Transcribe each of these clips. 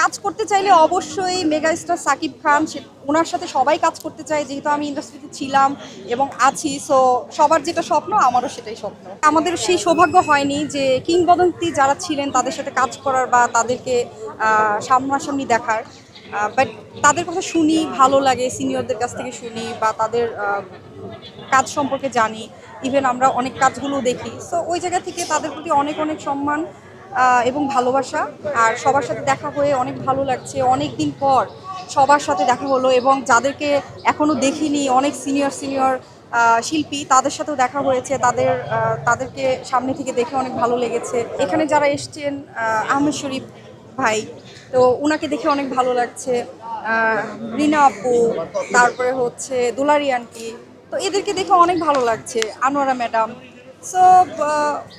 কাজ করতে চাইলে অবশ্যই মেগা স্টার সাকিব খান ওনার সাথে সবাই কাজ করতে চায়, যেহেতু আমি ইন্ডাস্ট্রিতে ছিলাম এবং আছি সো সবার যেটা স্বপ্ন, আমারও সেটাই স্বপ্ন। আমাদের সেই সৌভাগ্য হয়নি যে কিংবদন্তি যারা ছিলেন, তাদের সাথে কাজ করার বা তাদেরকে সামনাসামনি দেখার। বাট তাদের কথা শুনি, ভালো লাগে সিনিয়রদের কাছ থেকে শুনি বা তাদের কাজ সম্পর্কে জানি। ইভেন আমরা অনেক কাজগুলো দেখি। সো ওই জায়গা থেকে তাদের প্রতি অনেক অনেক সম্মান। এবং ভালোবাসা। আর সবার সাথে দেখা হয়ে অনেক ভালো লাগছে। অনেক দিন পর সবার সাথে দেখা হলো এবং যাদেরকে এখনও দেখিনি অনেক সিনিয়র সিনিয়র শিল্পী তাদের সাথেও দেখা হয়েছে। তাদের তাদেরকে সামনে থেকে দেখে অনেক ভালো লেগেছে। এখানে যারা এসছেন আহ, আহমেদ শরীফ ভাই তো ওনাকে দেখে অনেক ভালো লাগছে। রিনা আপু তারপরে হচ্ছে দুলারি আন্টি তো এদেরকে দেখে অনেক ভালো লাগছে। আনোয়ারা ম্যাডাম সো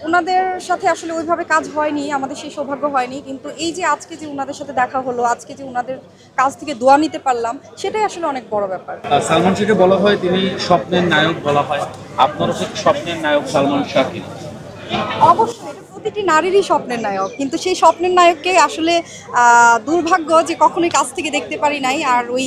ওনাদের সাথে আসলে ওইভাবে কাজ হয়নি আমাদের সেই সৌভাগ্য হয়নি কিন্তু এই যে আজকে যে ওনাদের সাথে দেখা হলো আজকে যে ওনাদের কাছ থেকে দোয়া নিতে পারলাম সেটাই আসলে অনেক বড় ব্যাপার। সালমান শাহকে বলা হয় তিনি স্বপ্নের নায়ক বলা হয়। আপনারও স্বপ্নের নায়ক সালমান শাহ অবশ্যই। প্রতিটি নারীরই স্বপ্নের নায়ক। কিন্তু সেই স্বপ্নের নায়ককে আসলে দুর্ভাগ্য যে কখনোই কাছ থেকে দেখতে পারি নাই আর ওই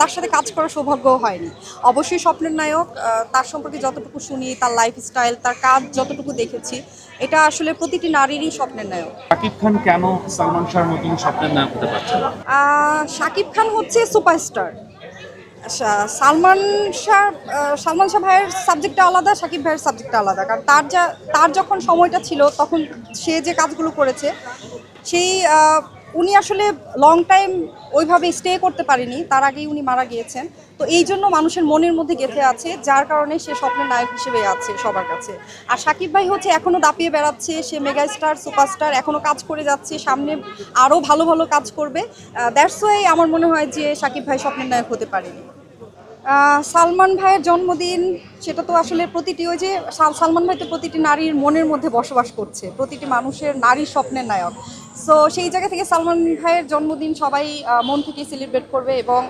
তার সাথে কাজ করার সৌভাগ্য হয়নি। অবশ্যই স্বপ্নের নায়ক তার সম্পর্কে যতটুকু শুনি তার লাইফস্টাইল তার কাজ যতটুকু দেখেছি এটা আসলে প্রতিটি নারীরই স্বপ্নের নায়ক। শাকিব খান কেন সালমান শাহর মতন স্বপ্নের নায়ক হতে পারছে শাকিব খান হচ্ছে সুপারস্টার সালমান শাহ সালমান শাহ ভাইয়ের সাবজেক্টটা আলাদা, সাকিব ভাইয়ের সাবজেক্টটা আলাদা। কারণ তার যা, তার যখন সময়টা ছিল, তখন সে যে কাজগুলো করেছে, সেই উনি আসলে লং টাইম ওইভাবে স্টে করতে পারেনি, তার আগেই উনি মারা গিয়েছেন। তো এই জন্য মানুষের মনের মধ্যে গেঁথে আছে, যার কারণে সে স্বপ্নের নায়ক হিসেবে আছে সবার কাছে। আর সাকিব ভাই হচ্ছে এখনও দাপিয়ে বেড়াচ্ছে, সে মেগা স্টার সুপারস্টার এখনও কাজ করে যাচ্ছে, সামনে আরও ভালো ভালো কাজ করবে। দ্যাটস ওয়াই আমার মনে হয় যে সাকিব ভাই স্বপ্নের নায়ক হতে পারেনি। সালমান ভাইয়ের জন্মদিন সেটা তো আসলে প্রতিটি ওই যে সাল- সালমান ভাই তো প্রতিটি নারীর মনের মধ্যে বসবাস করছে প্রতিটি মানুষের নারীর স্বপ্নের নায়ক। সো সেই জায়গা থেকে সালমান ভাইয়ের জন্মদিন সবাই মন থেকে সেলিব্রেট করবে এবং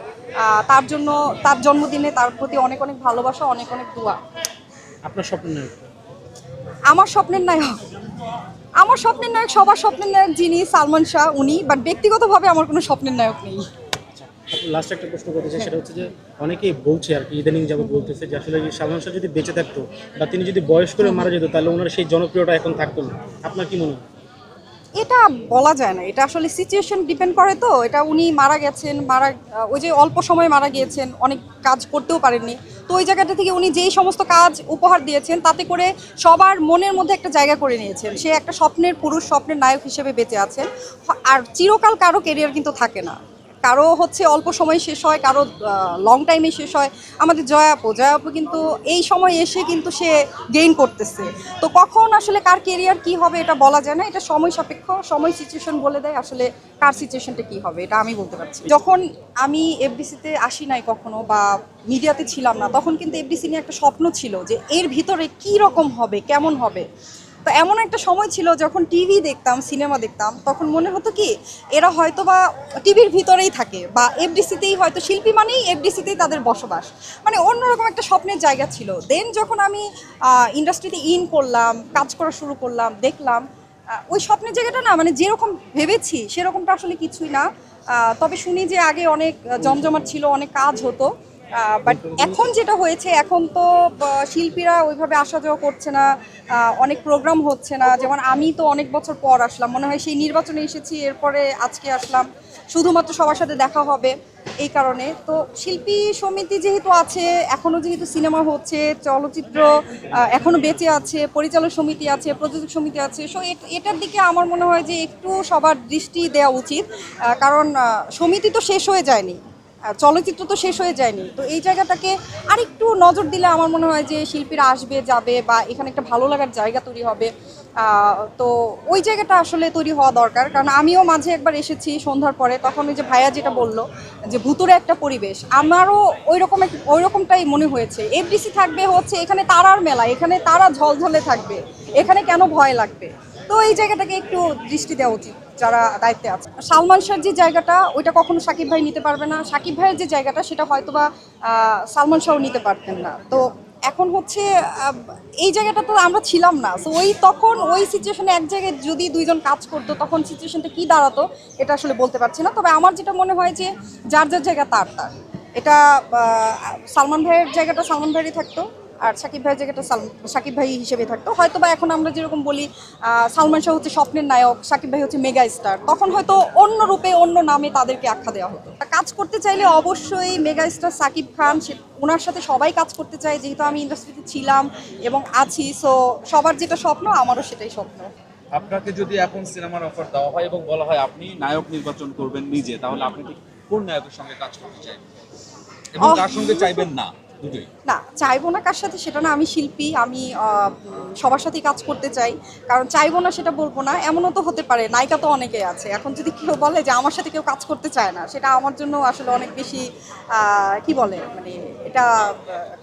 তার জন্য তার জন্মদিনে তার প্রতি অনেক অনেক ভালোবাসা অনেক অনেক দোয়া। আপনার স্বপ্নের নায়ক আমার স্বপ্নের নায়ক। আমার স্বপ্নের নায়ক সবার স্বপ্নের নায়ক যিনি সালমান শাহ উনি বাট ব্যক্তিগতভাবে আমার কোনো স্বপ্নের নায়ক নেই। লাস্ট একটা প্রশ্ন করতে চাই, সেটা হচ্ছে যে অনেকেই বলছে আর কি, ইদানিং যাবত বলতেছে যে আসলে শাহ যদি বেঁচে থাকতো বা তিনি যদি বয়স করে মারা যেত, তাহলে ওনার সেই জনপ্রিয়তা এখন থাকতো না। আপনার কি মনে হয়? এটা বলা যায় না। এটা আসলে সিচুয়েশন ডিপেন্ড করে তো। এটা উনি মারা গেছেন, মারা, ওই যে অল্প সময় মারা গিয়েছেন, অনেক কাজ করতেও পারেননি। তো ওই জায়গাটা থেকে উনি যেই সমস্ত কাজ উপহার দিয়েছেন, তাতে করে সবার মনের মধ্যে একটা জায়গা করে নিয়েছেন। সে একটা স্বপ্নের পুরুষ, স্বপ্নের নায়ক হিসেবে বেঁচে আছেন। আর চিরকাল কারও কেরিয়ার কিন্তু থাকে না। কারও হচ্ছে অল্প সময় শেষ হয়, কারও লং টাইমে শেষ হয়। আমাদের জয়াপু জয়াপু কিন্তু এই সময় এসে কিন্তু সে গেইন করতেছে। তো কখন আসলে কার কেরিয়ার কি হবে এটা বলা যায় না, এটা সময় সাপেক্ষ। সময় সিচুয়েশন বলে দেয় আসলে কার সিচুয়েশনটা কি হবে, এটা আমি বলতে পারছি যখন আমি এফডিসিতে আসি নাই কখনো বা মিডিয়াতে ছিলাম না, তখন কিন্তু এফডিসি নিয়ে একটা স্বপ্ন ছিল যে এর ভিতরে কি রকম হবে, কেমন হবে। তো এমন একটা সময় ছিল যখন টিভি দেখতাম সিনেমা দেখতাম, তখন মনে হতো কি, এরা হয়তো বা টিভির ভিতরেই থাকে বা এফডিসিতেই হয়তো শিল্পী মানেই এফডিসিতেই তাদের বসবাস। মানে অন্যরকম একটা স্বপ্নের জায়গা ছিল। দেন যখন আমি ইন্ডাস্ট্রিতে ইন করলাম, কাজ করা শুরু করলাম, দেখলাম ওই স্বপ্নের জায়গাটা না মানে যেরকম ভেবেছি, সেরকমটা আসলে কিছুই না। তবে শুনি যে আগে অনেক জমজমাট ছিল, অনেক কাজ হতো। বাট এখন যেটা হয়েছে, এখন তো শিল্পীরা ওইভাবে আসা যাওয়া করছে না অনেক প্রোগ্রাম হচ্ছে না। যেমন আমি তো অনেক বছর পর আসলাম, মনে হয় সেই নির্বাচনে এসেছি, এরপরে আজকে আসলাম। শুধুমাত্র সবার সাথে দেখা হবে এই কারণে। তো শিল্পী সমিতি যেহেতু আছে এখনও যেহেতু সিনেমা হচ্ছে, চলচ্চিত্র এখনও বেঁচে আছে, পরিচালক সমিতি আছে, প্রযোজক সমিতি আছে সো এটার দিকে আমার মনে হয় যে একটু সবার দৃষ্টি দেওয়া উচিত কারণ সমিতি তো শেষ হয়ে যায়নি। চলচ্চিত্র তো শেষ হয়ে যায়নি। তো এই জায়গাটাকে আরেকটু নজর দিলে আমার মনে হয় যে শিল্পীরা আসবে, যাবে বা এখানে একটা ভালো লাগার জায়গা তৈরি হবে। তো ওই জায়গাটা আসলে তৈরি হওয়া দরকার। কারণ আমিও মাঝে একবার এসেছি সন্ধ্যার পরে, তখন ওই যে ভাইয়া যেটা বলল যে ভুতুরে একটা পরিবেশ, আমারও ওই রকম ওই রকমটাই মনে হয়েছে। এফডিসি থাকবে, হচ্ছে এখানে তারার মেলা, এখানে তারা ঝলঝলে থাকবে, এখানে কেন ভয় লাগবে? তো এই জায়গাটাকে একটু দৃষ্টি দেওয়া উচিত। যারা দায়িত্বে আছে। সালমান শাহর যে জায়গাটা, ওইটা কখনো সাকিব ভাই নিতে পারবে না। সাকিব ভাইয়ের যে জায়গাটা, সেটা হয়তোবা সালমান শাহ নিতে পারতেন না। তো এখন হচ্ছে এই জায়গাটা তো আমরা ছিলাম না। সো ওই তখন, ওই সিচুয়েশনে এক জায়গায় যদি দুইজন কাজ করতো, তখন সিচুয়েশনটা কি দাঁড়াতো, এটা আসলে বলতে পারছি না। তবে আমার যেটা মনে হয় যে, যার যার জায়গা তার তার। এটা সালমান ভাইয়ের জায়গাটা সালমান ভাইয়েরই থাকতো। আর সাকিব ভাইয়ের জায়গাটা সাকিব ভাই হিসেবে থাকতো। হয়তো বা এখন আমরা যেরকম বলি সালমান শাহ হচ্ছে স্বপ্নের নায়ক সাকিব ভাই হচ্ছে মেগা স্টার। তখন হয়তো অন্য রূপে অন্য নামে তাদেরকে আখ্যা দেওয়া হতো। কাজ করতে চাইলে অবশ্যই মেগা স্টার সাকিব খান সে ওনার সাথে সবাই কাজ করতে চায়। যেহেতু আমি ইন্ডাস্ট্রিতে ছিলাম এবং আছি সো সবার যেটা স্বপ্ন আমারও সেটাই স্বপ্ন। আপনাকে যদি এখন সিনেমার অফার দেওয়া হয় এবং বলা হয় আপনি নায়ক নির্বাচন করবেন নিজে তাহলে আপনি কোন নায়কের সঙ্গে কাজ করতে চাইবেন? এবং। কার সঙ্গে চাইবেন না? না, চাইব না কার সাথে সেটা না, আমি শিল্পী, আমি সবার সাথেই কাজ করতে চাই। কারণ চাইব না সেটা বলব না, এমনও তো হতে পারে, নায়িকা তো অনেকে আছে। এখন যদি কেউ বলে যে আমার সাথে কেউ কাজ করতে চায় না, সেটা আমার জন্য আসলে অনেক বেশি কি বলে মানে এটা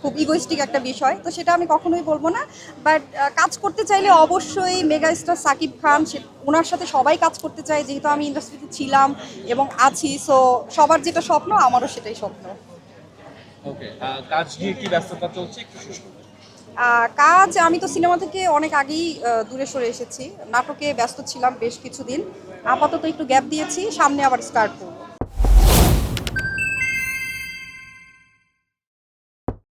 খুব ইগোইস্টিক একটা বিষয়। তো সেটা আমি কখনোই বলব না। বাট কাজ করতে চাইলে অবশ্যই মেগা স্টার সাকিব খান, সে ওনার সাথে সবাই কাজ করতে চায়। যেহেতু আমি ইন্ডাস্ট্রিতে ছিলাম এবং আছি সো সবার যেটা স্বপ্ন, আমারও সেটাই স্বপ্ন। কাজ নিয়ে কি ব্যস্ততা চলছে? কাজ, আমি তো সিনেমা থেকে অনেক আগেই দূরে সরে এসেছি। নাটকে ব্যস্ত ছিলাম বেশ কিছুদিন। আপাতত একটু গ্যাপ দিয়েছি, সামনে আবার স্টার্ট করব।